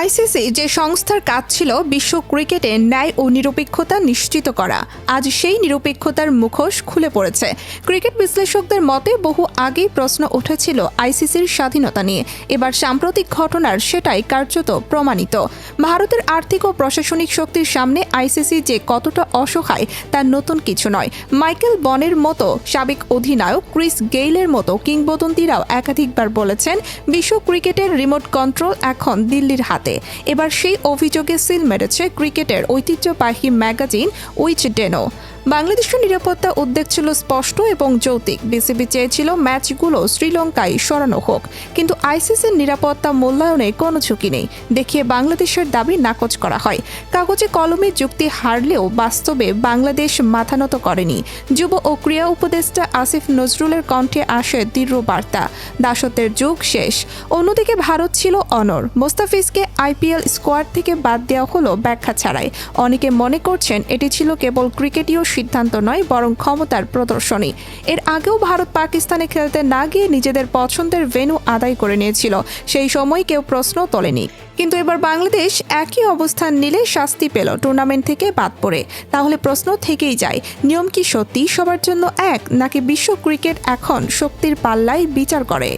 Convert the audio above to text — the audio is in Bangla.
আইসিসি যে সংস্থার কাজ ছিল বিশ্ব ক্রিকেটে ন্যায় ও নিরপেক্ষতা নিশ্চিত করা, আজ সেই নিরপেক্ষতার মুখোশ খুলে পড়েছে। ক্রিকেট বিশ্লেষকদের মতে বহু আগেই প্রশ্ন উঠেছিল আইসিসির স্বাধীনতা নিয়ে। এবার সাম্প্রতিক ঘটনার সেটাই কার্যত প্রমাণিত। ভারতের আর্থিক ও প্রশাসনিক শক্তির সামনে আইসিসি যে কতটা অসহায় তার নতুন কিছু নয়। মাইকেল বনের মতো সাবেক অধিনায়ক ক্রিস গেইলের মতো কিংবদন্তিরাও একাধিকবার বলেছেন, বিশ্ব ক্রিকেটের রিমোট কন্ট্রোল এখন দিল্লির হাতে। এবার সেই অভিযোগে সিল মেরেছে ক্রিকেটের ঐতিহ্যবাহী ম্যাগাজিন উইচ ডেনো বাংলাদেশের নিরাপত্তা উদ্বেগ ছিল স্পষ্ট এবং যৌতিক বিসিবি চেয়েছিল ম্যাচগুলো শ্রীলঙ্কায় সরানো হোক। কিন্তু আইসিসির নিরাপত্তা মূল্যায়নে কোনো ঝুঁকি নেই। দেখিয়ে বাংলাদেশের দাবি নাকচ করা হয়। কাগজে কলমে যুক্তি হারলেও বাস্তবে বাংলাদেশ মাথানত করেনি। যুব ও ক্রীড়া উপদেষ্টা আসিফ নজরুলের কণ্ঠে আসে দৃঢ় বার্তা। দাসত্বের যুগ শেষ। অন্যদিকে ভারত ছিল অনর মোস্তাফিজকে আইপিএল স্কোয়াড থেকে বাদ দেওয়া হলো ব্যাখ্যা ছাড়াই। অনেকে মনে করছেন এটি ছিল কেবল ক্রিকেটীয় সিদ্ধান্ত নয়, বরং ক্ষমতার প্রদর্শনী। এর আগেও ভারত পাকিস্তানে খেলতে না গিয়ে নিজেদের পছন্দের ভেন্যু আদায় করে নিয়েছিল। সেই সময় কেউ প্রশ্ন তোলেনি। কিন্তু এবার বাংলাদেশ একই অবস্থান নিলে শাস্তি পেল টুর্নামেন্ট থেকে বাদ পড়ে। তাহলে প্রশ্ন থেকেই যায়, নিয়ম কি সত্যি সবার জন্য এক, নাকি বিশ্ব ক্রিকেট এখন শক্তির পাল্লায় বিচার করে?